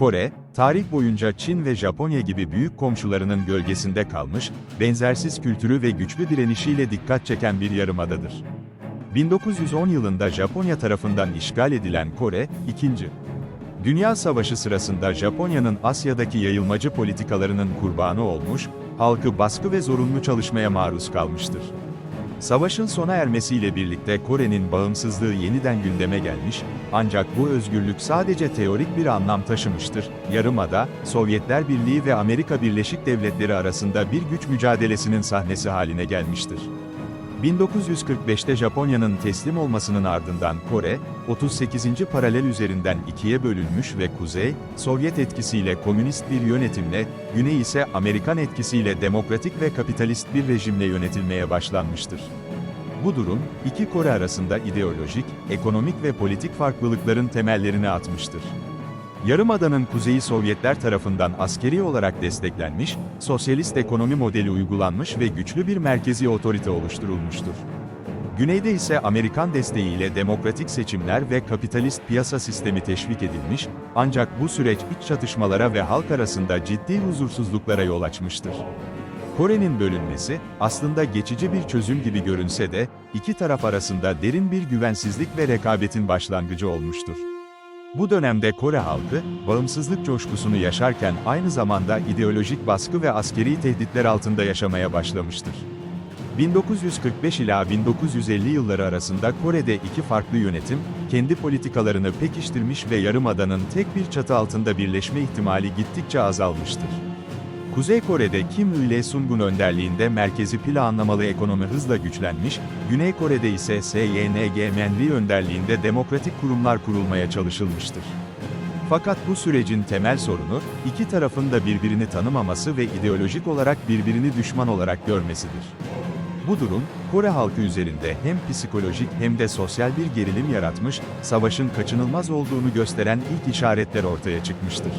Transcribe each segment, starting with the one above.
Kore, tarih boyunca Çin ve Japonya gibi büyük komşularının gölgesinde kalmış, benzersiz kültürü ve güçlü direnişiyle dikkat çeken bir yarımadadır. 1910 yılında Japonya tarafından işgal edilen Kore, 2. Dünya Savaşı sırasında Japonya'nın Asya'daki yayılmacı politikalarının kurbanı olmuş, halkı baskı ve zorunlu çalışmaya maruz kalmıştır. Savaşın sona ermesiyle birlikte Kore'nin bağımsızlığı yeniden gündeme gelmiş, ancak bu özgürlük sadece teorik bir anlam taşımıştır. Yarımada, Sovyetler Birliği ve Amerika Birleşik Devletleri arasında bir güç mücadelesinin sahnesi haline gelmiştir. 1945'te Japonya'nın teslim olmasının ardından Kore, 38. paralel üzerinden ikiye bölünmüş ve kuzey, Sovyet etkisiyle komünist bir yönetimle, güney ise Amerikan etkisiyle demokratik ve kapitalist bir rejimle yönetilmeye başlanmıştır. Bu durum, iki Kore arasında ideolojik, ekonomik ve politik farklılıkların temellerini atmıştır. Yarımada'nın kuzeyi Sovyetler tarafından askeri olarak desteklenmiş, sosyalist ekonomi modeli uygulanmış ve güçlü bir merkezi otorite oluşturulmuştur. Güneyde ise Amerikan desteğiyle demokratik seçimler ve kapitalist piyasa sistemi teşvik edilmiş, ancak bu süreç iç çatışmalara ve halk arasında ciddi huzursuzluklara yol açmıştır. Kore'nin bölünmesi, aslında geçici bir çözüm gibi görünse de, iki taraf arasında derin bir güvensizlik ve rekabetin başlangıcı olmuştur. Bu dönemde Kore halkı, bağımsızlık coşkusunu yaşarken aynı zamanda ideolojik baskı ve askeri tehditler altında yaşamaya başlamıştır. 1945 ila 1950 yılları arasında Kore'de iki farklı yönetim, kendi politikalarını pekiştirmiş ve Yarımada'nın tek bir çatı altında birleşme ihtimali gittikçe azalmıştır. Kuzey Kore'de Kim Il-sung'un önderliğinde merkezi planlamalı ekonomi hızla güçlenmiş, Güney Kore'de ise SYNG Menri önderliğinde demokratik kurumlar kurulmaya çalışılmıştır. Fakat bu sürecin temel sorunu, iki tarafın da birbirini tanımaması ve ideolojik olarak birbirini düşman olarak görmesidir. Bu durum, Kore halkı üzerinde hem psikolojik hem de sosyal bir gerilim yaratmış, savaşın kaçınılmaz olduğunu gösteren ilk işaretler ortaya çıkmıştır.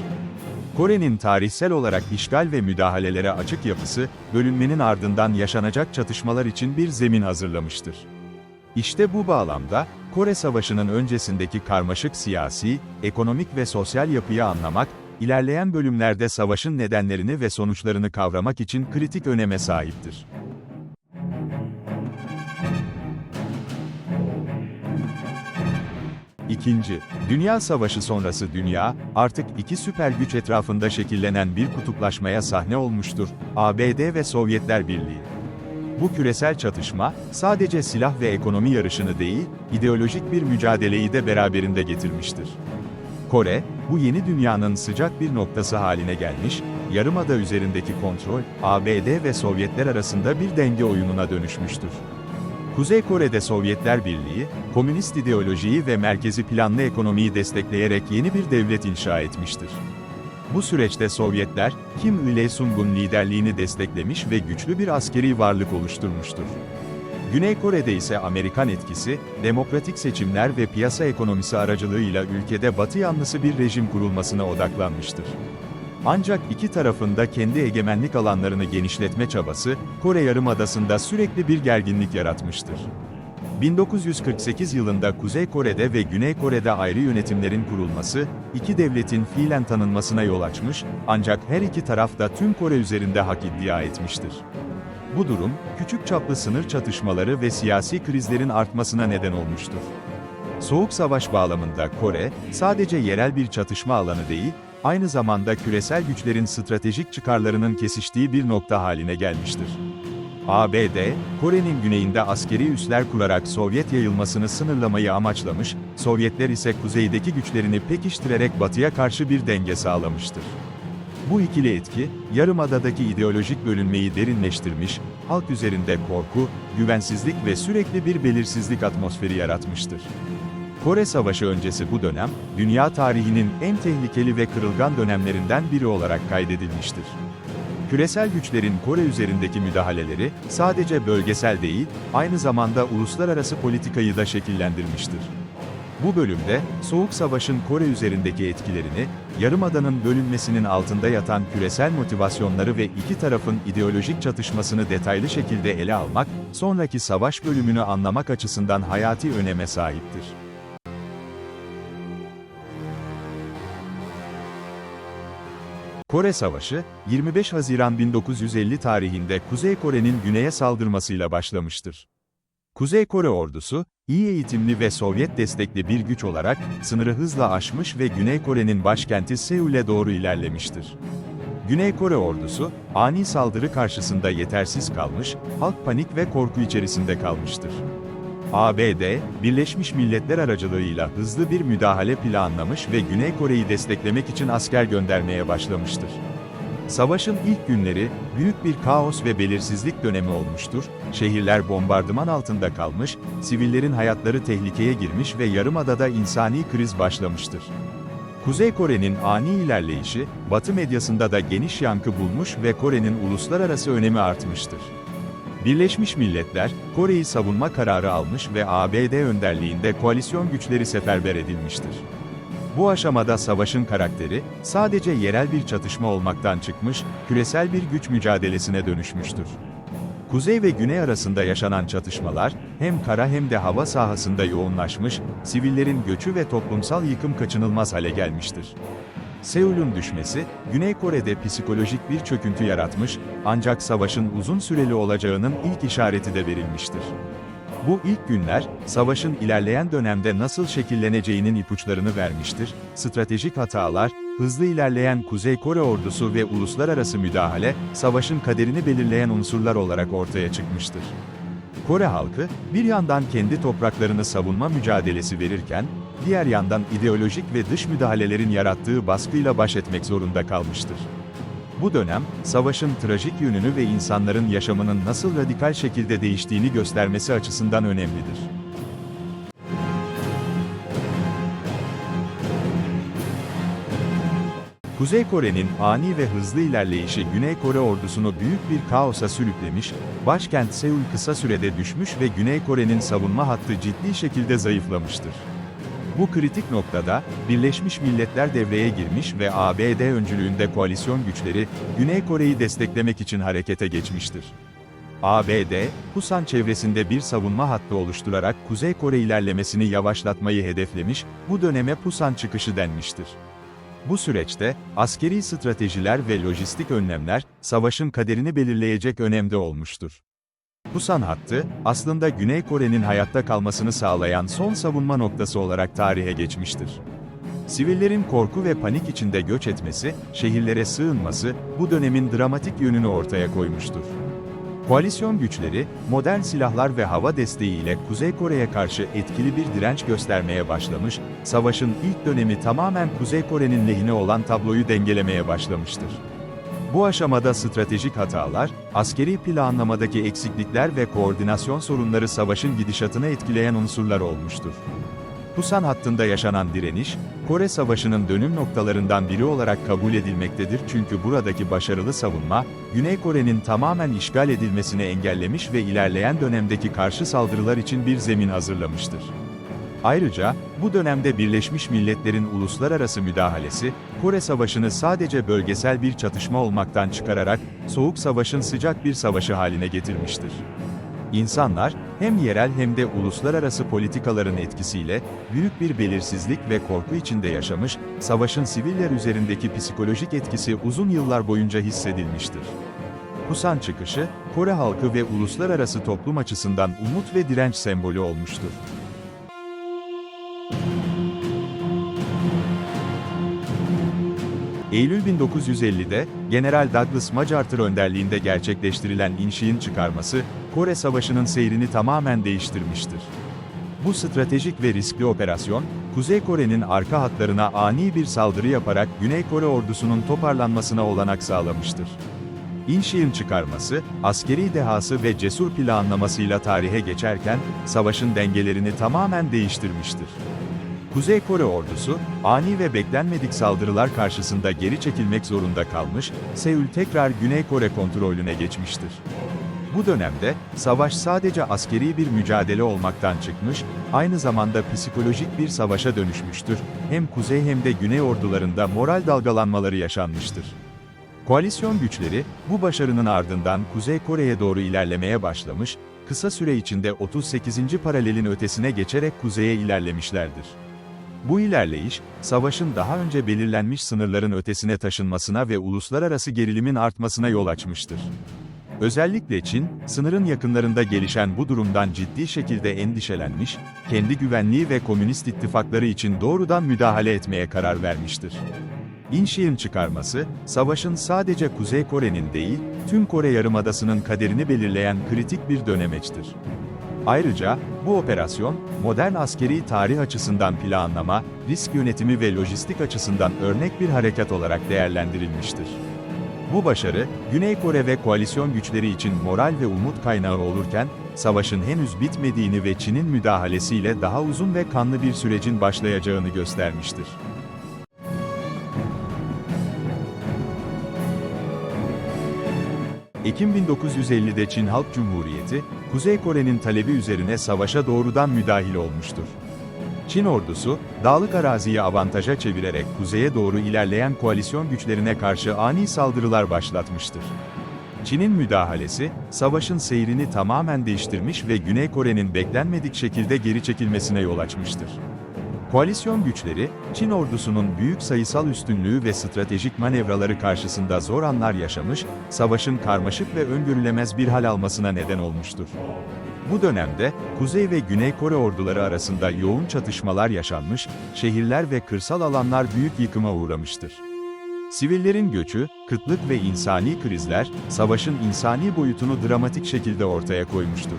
Kore'nin tarihsel olarak işgal ve müdahalelere açık yapısı, bölünmenin ardından yaşanacak çatışmalar için bir zemin hazırlamıştır. İşte bu bağlamda, Kore Savaşı'nın öncesindeki karmaşık siyasi, ekonomik ve sosyal yapıyı anlamak, ilerleyen bölümlerde savaşın nedenlerini ve sonuçlarını kavramak için kritik öneme sahiptir. İkinci, Dünya Savaşı sonrası dünya, artık iki süper güç etrafında şekillenen bir kutuplaşmaya sahne olmuştur, ABD ve Sovyetler Birliği. Bu küresel çatışma, sadece silah ve ekonomi yarışını değil, ideolojik bir mücadeleyi de beraberinde getirmiştir. Kore, bu yeni dünyanın sıcak bir noktası haline gelmiş, yarımada üzerindeki kontrol, ABD ve Sovyetler arasında bir denge oyununa dönüşmüştür. Kuzey Kore'de Sovyetler Birliği, komünist ideolojiyi ve merkezi planlı ekonomiyi destekleyerek yeni bir devlet inşa etmiştir. Bu süreçte Sovyetler, Kim Il-sung'un liderliğini desteklemiş ve güçlü bir askeri varlık oluşturmuştur. Güney Kore'de ise Amerikan etkisi, demokratik seçimler ve piyasa ekonomisi aracılığıyla ülkede batı yanlısı bir rejim kurulmasına odaklanmıştır. Ancak iki tarafında kendi egemenlik alanlarını genişletme çabası, Kore Yarımadası'nda sürekli bir gerginlik yaratmıştır. 1948 yılında Kuzey Kore'de ve Güney Kore'de ayrı yönetimlerin kurulması, iki devletin fiilen tanınmasına yol açmış, ancak her iki taraf da tüm Kore üzerinde hak iddia etmiştir. Bu durum, küçük çaplı sınır çatışmaları ve siyasi krizlerin artmasına neden olmuştur. Soğuk Savaş bağlamında Kore, sadece yerel bir çatışma alanı değil, aynı zamanda küresel güçlerin stratejik çıkarlarının kesiştiği bir nokta haline gelmiştir. ABD, Kore'nin güneyinde askeri üsler kurarak Sovyet yayılmasını sınırlamayı amaçlamış, Sovyetler ise kuzeydeki güçlerini pekiştirerek batıya karşı bir denge sağlamıştır. Bu ikili etki, Yarımada'daki ideolojik bölünmeyi derinleştirmiş, halk üzerinde korku, güvensizlik ve sürekli bir belirsizlik atmosferi yaratmıştır. Kore Savaşı öncesi bu dönem, dünya tarihinin en tehlikeli ve kırılgan dönemlerinden biri olarak kaydedilmiştir. Küresel güçlerin Kore üzerindeki müdahaleleri, sadece bölgesel değil, aynı zamanda uluslararası politikayı da şekillendirmiştir. Bu bölümde, Soğuk Savaş'ın Kore üzerindeki etkilerini, Yarımada'nın bölünmesinin altında yatan küresel motivasyonları ve iki tarafın ideolojik çatışmasını detaylı şekilde ele almak, sonraki savaş bölümünü anlamak açısından hayati öneme sahiptir. Kore Savaşı, 25 Haziran 1950 tarihinde Kuzey Kore'nin güneye saldırmasıyla başlamıştır. Kuzey Kore ordusu, iyi eğitimli ve Sovyet destekli bir güç olarak, sınırı hızla aşmış ve Güney Kore'nin başkenti Seul'e doğru ilerlemiştir. Güney Kore ordusu, ani saldırı karşısında yetersiz kalmış, halk panik ve korku içerisinde kalmıştır. ABD, Birleşmiş Milletler aracılığıyla hızlı bir müdahale planlamış ve Güney Kore'yi desteklemek için asker göndermeye başlamıştır. Savaşın ilk günleri, büyük bir kaos ve belirsizlik dönemi olmuştur, şehirler bombardıman altında kalmış, sivillerin hayatları tehlikeye girmiş ve yarımadada insani kriz başlamıştır. Kuzey Kore'nin ani ilerleyişi, Batı medyasında da geniş yankı bulmuş ve Kore'nin uluslararası önemi artmıştır. Birleşmiş Milletler, Kore'yi savunma kararı almış ve ABD önderliğinde koalisyon güçleri seferber edilmiştir. Bu aşamada savaşın karakteri, sadece yerel bir çatışma olmaktan çıkmış, küresel bir güç mücadelesine dönüşmüştür. Kuzey ve güney arasında yaşanan çatışmalar, hem kara hem de hava sahasında yoğunlaşmış, sivillerin göçü ve toplumsal yıkım kaçınılmaz hale gelmiştir. Seul'ün düşmesi, Güney Kore'de psikolojik bir çöküntü yaratmış, ancak savaşın uzun süreli olacağının ilk işareti de verilmiştir. Bu ilk günler, savaşın ilerleyen dönemde nasıl şekilleneceğinin ipuçlarını vermiştir, stratejik hatalar, hızlı ilerleyen Kuzey Kore ordusu ve uluslararası müdahale, savaşın kaderini belirleyen unsurlar olarak ortaya çıkmıştır. Kore halkı, bir yandan kendi topraklarını savunma mücadelesi verirken, diğer yandan ideolojik ve dış müdahalelerin yarattığı baskıyla baş etmek zorunda kalmıştır. Bu dönem, savaşın trajik yönünü ve insanların yaşamının nasıl radikal şekilde değiştiğini göstermesi açısından önemlidir. Kuzey Kore'nin ani ve hızlı ilerleyişi Güney Kore ordusunu büyük bir kaosa sürüklemiş, başkent Seul kısa sürede düşmüş ve Güney Kore'nin savunma hattı ciddi şekilde zayıflamıştır. Bu kritik noktada, Birleşmiş Milletler devreye girmiş ve ABD öncülüğünde koalisyon güçleri, Güney Kore'yi desteklemek için harekete geçmiştir. ABD, Pusan çevresinde bir savunma hattı oluşturarak Kuzey Kore ilerlemesini yavaşlatmayı hedeflemiş, bu döneme Pusan çıkışı denmiştir. Bu süreçte, askeri stratejiler ve lojistik önlemler, savaşın kaderini belirleyecek önemde olmuştur. Pusan hattı, aslında Güney Kore'nin hayatta kalmasını sağlayan son savunma noktası olarak tarihe geçmiştir. Sivillerin korku ve panik içinde göç etmesi, şehirlere sığınması, bu dönemin dramatik yönünü ortaya koymuştur. Koalisyon güçleri, modern silahlar ve hava desteğiyle Kuzey Kore'ye karşı etkili bir direnç göstermeye başlamış, savaşın ilk dönemi tamamen Kuzey Kore'nin lehine olan tabloyu dengelemeye başlamıştır. Bu aşamada stratejik hatalar, askeri planlamadaki eksiklikler ve koordinasyon sorunları savaşın gidişatını etkileyen unsurlar olmuştur. Pusan hattında yaşanan direniş, Kore Savaşı'nın dönüm noktalarından biri olarak kabul edilmektedir çünkü buradaki başarılı savunma, Güney Kore'nin tamamen işgal edilmesini engellemiş ve ilerleyen dönemdeki karşı saldırılar için bir zemin hazırlamıştır. Ayrıca, bu dönemde Birleşmiş Milletler'in uluslararası müdahalesi, Kore Savaşı'nı sadece bölgesel bir çatışma olmaktan çıkararak, Soğuk Savaş'ın sıcak bir savaşı haline getirmiştir. İnsanlar, hem yerel hem de uluslararası politikaların etkisiyle, büyük bir belirsizlik ve korku içinde yaşamış, savaşın siviller üzerindeki psikolojik etkisi uzun yıllar boyunca hissedilmiştir. Pusan çıkışı, Kore halkı ve uluslararası toplum açısından umut ve direnç sembolü olmuştur. Eylül 1950'de, General Douglas MacArthur önderliğinde gerçekleştirilen inşiin çıkarması, Kore Savaşı'nın seyrini tamamen değiştirmiştir. Bu stratejik ve riskli operasyon, Kuzey Kore'nin arka hatlarına ani bir saldırı yaparak Güney Kore ordusunun toparlanmasına olanak sağlamıştır. İnşi'nin çıkarması, askeri dehası ve cesur planlamasıyla tarihe geçerken, savaşın dengelerini tamamen değiştirmiştir. Kuzey Kore ordusu, ani ve beklenmedik saldırılar karşısında geri çekilmek zorunda kalmış, Seul tekrar Güney Kore kontrolüne geçmiştir. Bu dönemde, savaş sadece askeri bir mücadele olmaktan çıkmış, aynı zamanda psikolojik bir savaşa dönüşmüştür, hem kuzey hem de güney ordularında moral dalgalanmaları yaşanmıştır. Koalisyon güçleri, bu başarının ardından Kuzey Kore'ye doğru ilerlemeye başlamış, kısa süre içinde 38. paralelin ötesine geçerek kuzeye ilerlemişlerdir. Bu ilerleyiş, savaşın daha önce belirlenmiş sınırların ötesine taşınmasına ve uluslararası gerilimin artmasına yol açmıştır. Özellikle Çin, sınırın yakınlarında gelişen bu durumdan ciddi şekilde endişelenmiş, kendi güvenliği ve komünist ittifakları için doğrudan müdahale etmeye karar vermiştir. İnşi'nin çıkarması, savaşın sadece Kuzey Kore'nin değil, tüm Kore Yarımadası'nın kaderini belirleyen kritik bir dönemeçtir. Ayrıca, bu operasyon, modern askeri tarih açısından planlama, risk yönetimi ve lojistik açısından örnek bir harekat olarak değerlendirilmiştir. Bu başarı, Güney Kore ve koalisyon güçleri için moral ve umut kaynağı olurken, savaşın henüz bitmediğini ve Çin'in müdahalesiyle daha uzun ve kanlı bir sürecin başlayacağını göstermiştir. Ekim 1950'de Çin Halk Cumhuriyeti, Kuzey Kore'nin talebi üzerine savaşa doğrudan müdahil olmuştur. Çin ordusu, dağlık araziyi avantaja çevirerek kuzeye doğru ilerleyen koalisyon güçlerine karşı ani saldırılar başlatmıştır. Çin'in müdahalesi, savaşın seyrini tamamen değiştirmiş ve Güney Kore'nin beklenmedik şekilde geri çekilmesine yol açmıştır. Koalisyon güçleri, Çin ordusunun büyük sayısal üstünlüğü ve stratejik manevraları karşısında zor anlar yaşamış, savaşın karmaşık ve öngörülemez bir hal almasına neden olmuştur. Bu dönemde, Kuzey ve Güney Kore orduları arasında yoğun çatışmalar yaşanmış, şehirler ve kırsal alanlar büyük yıkıma uğramıştır. Sivillerin göçü, kıtlık ve insani krizler, savaşın insani boyutunu dramatik şekilde ortaya koymuştur.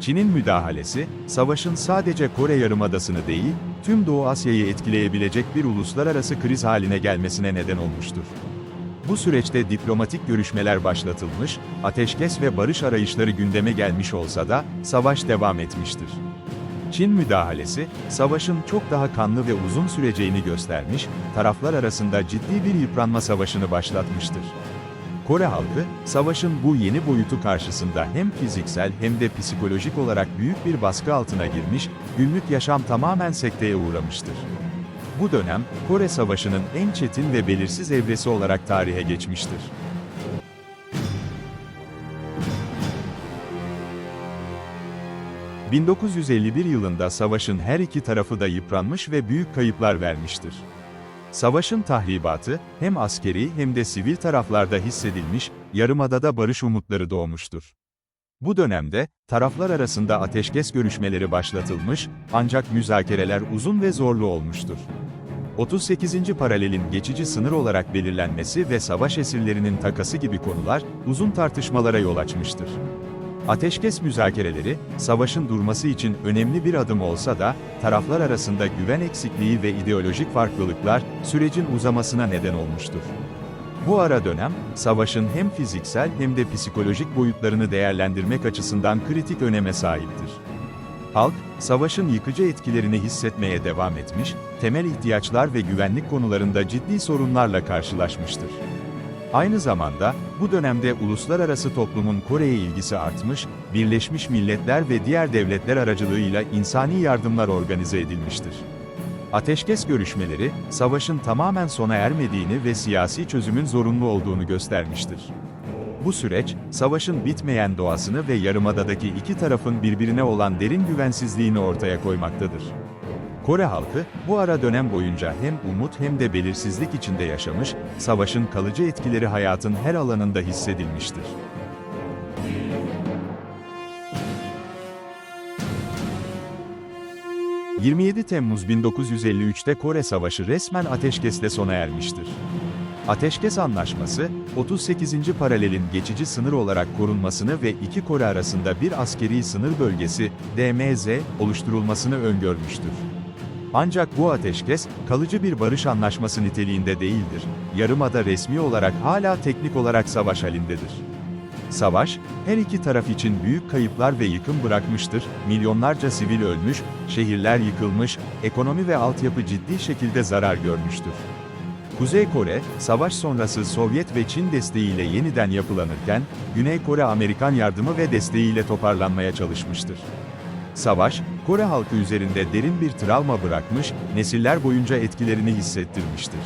Çin'in müdahalesi, savaşın sadece Kore Yarımadası'nı değil, tüm Doğu Asya'yı etkileyebilecek bir uluslararası kriz haline gelmesine neden olmuştur. Bu süreçte diplomatik görüşmeler başlatılmış, ateşkes ve barış arayışları gündeme gelmiş olsa da, savaş devam etmiştir. Çin müdahalesi, savaşın çok daha kanlı ve uzun süreceğini göstermiş, taraflar arasında ciddi bir yıpranma savaşını başlatmıştır. Kore halkı, savaşın bu yeni boyutu karşısında hem fiziksel hem de psikolojik olarak büyük bir baskı altına girmiş, günlük yaşam tamamen sekteye uğramıştır. Bu dönem, Kore Savaşı'nın en çetin ve belirsiz evresi olarak tarihe geçmiştir. ...1951 yılında savaşın her iki tarafı da yıpranmış ve büyük kayıplar vermiştir. Savaşın tahribatı, hem askeri hem de sivil taraflarda hissedilmiş, yarımadada barış umutları doğmuştur. Bu dönemde, taraflar arasında ateşkes görüşmeleri başlatılmış, ancak müzakereler uzun ve zorlu olmuştur. 38. paralelin geçici sınır olarak belirlenmesi ve savaş esirlerinin takası gibi konular, uzun tartışmalara yol açmıştır. Ateşkes müzakereleri, savaşın durması için önemli bir adım olsa da, taraflar arasında güven eksikliği ve ideolojik farklılıklar, sürecin uzamasına neden olmuştur. Bu ara dönem, savaşın hem fiziksel hem de psikolojik boyutlarını değerlendirmek açısından kritik öneme sahiptir. Halk, savaşın yıkıcı etkilerini hissetmeye devam etmiş, temel ihtiyaçlar ve güvenlik konularında ciddi sorunlarla karşılaşmıştır. Aynı zamanda, bu dönemde uluslararası toplumun Kore'ye ilgisi artmış, Birleşmiş Milletler ve diğer devletler aracılığıyla insani yardımlar organize edilmiştir. Ateşkes görüşmeleri, savaşın tamamen sona ermediğini ve siyasi çözümün zorunlu olduğunu göstermiştir. Bu süreç, savaşın bitmeyen doğasını ve yarımadadaki iki tarafın birbirine olan derin güvensizliğini ortaya koymaktadır. Kore halkı, bu ara dönem boyunca hem umut hem de belirsizlik içinde yaşamış, savaşın kalıcı etkileri hayatın her alanında hissedilmiştir. ...27 Temmuz 1953'te Kore Savaşı resmen ateşkesle sona ermiştir. Ateşkes Anlaşması, 38. paralelin geçici sınır olarak korunmasını ve iki Kore arasında bir askeri sınır bölgesi, DMZ, oluşturulmasını öngörmüştür. Ancak bu ateşkes, kalıcı bir barış anlaşması niteliğinde değildir. Yarımada resmi olarak hala teknik olarak savaş halindedir. Savaş, her iki taraf için büyük kayıplar ve yıkım bırakmıştır, milyonlarca sivil ölmüş, şehirler yıkılmış, ekonomi ve altyapı ciddi şekilde zarar görmüştür. Kuzey Kore, savaş sonrası Sovyet ve Çin desteğiyle yeniden yapılanırken, Güney Kore Amerikan yardımı ve desteğiyle toparlanmaya çalışmıştır. Savaş, Kore halkı üzerinde derin bir travma bırakmış, nesiller boyunca etkilerini hissettirmiştir.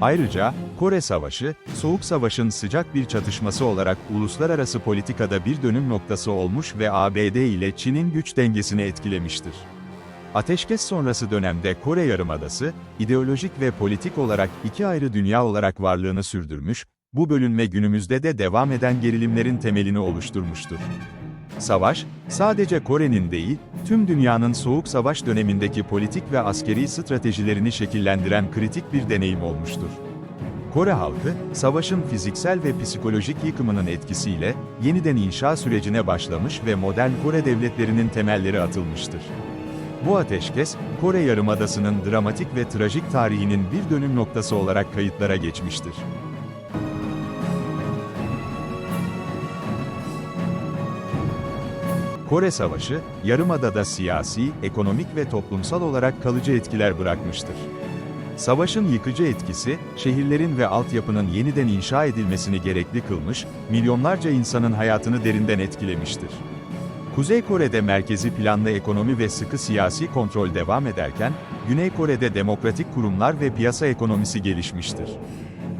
Ayrıca, Kore Savaşı, Soğuk Savaş'ın sıcak bir çatışması olarak uluslararası politikada bir dönüm noktası olmuş ve ABD ile Çin'in güç dengesini etkilemiştir. Ateşkes sonrası dönemde Kore Yarımadası, ideolojik ve politik olarak iki ayrı dünya olarak varlığını sürdürmüş, bu bölünme günümüzde de devam eden gerilimlerin temelini oluşturmuştur. Savaş, sadece Kore'nin değil, tüm dünyanın soğuk savaş dönemindeki politik ve askeri stratejilerini şekillendiren kritik bir deneyim olmuştur. Kore halkı, savaşın fiziksel ve psikolojik yıkımının etkisiyle, yeniden inşa sürecine başlamış ve modern Kore devletlerinin temelleri atılmıştır. Bu ateşkes, Kore Yarımadası'nın dramatik ve trajik tarihinin bir dönüm noktası olarak kayıtlara geçmiştir. Kore Savaşı, Yarımada'da siyasi, ekonomik ve toplumsal olarak kalıcı etkiler bırakmıştır. Savaşın yıkıcı etkisi, şehirlerin ve altyapının yeniden inşa edilmesini gerekli kılmış, milyonlarca insanın hayatını derinden etkilemiştir. Kuzey Kore'de merkezi planlı ekonomi ve sıkı siyasi kontrol devam ederken, Güney Kore'de demokratik kurumlar ve piyasa ekonomisi gelişmiştir.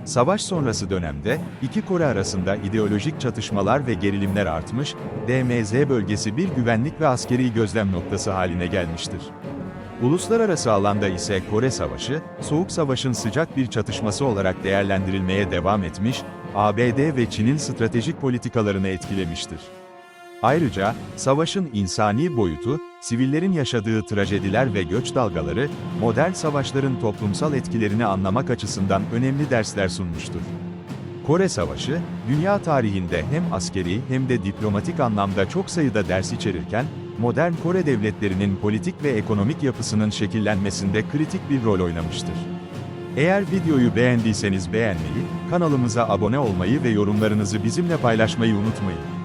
Savaş sonrası dönemde, iki Kore arasında ideolojik çatışmalar ve gerilimler artmış, DMZ bölgesi bir güvenlik ve askeri gözlem noktası haline gelmiştir. Uluslararası alanda ise Kore Savaşı, Soğuk Savaş'ın sıcak bir çatışması olarak değerlendirilmeye devam etmiş, ABD ve Çin'in stratejik politikalarını etkilemiştir. Ayrıca, savaşın insani boyutu, sivillerin yaşadığı trajediler ve göç dalgaları, modern savaşların toplumsal etkilerini anlamak açısından önemli dersler sunmuştur. Kore Savaşı, dünya tarihinde hem askeri hem de diplomatik anlamda çok sayıda ders içerirken, modern Kore devletlerinin politik ve ekonomik yapısının şekillenmesinde kritik bir rol oynamıştır. Eğer videoyu beğendiyseniz beğenmeyi, kanalımıza abone olmayı ve yorumlarınızı bizimle paylaşmayı unutmayın.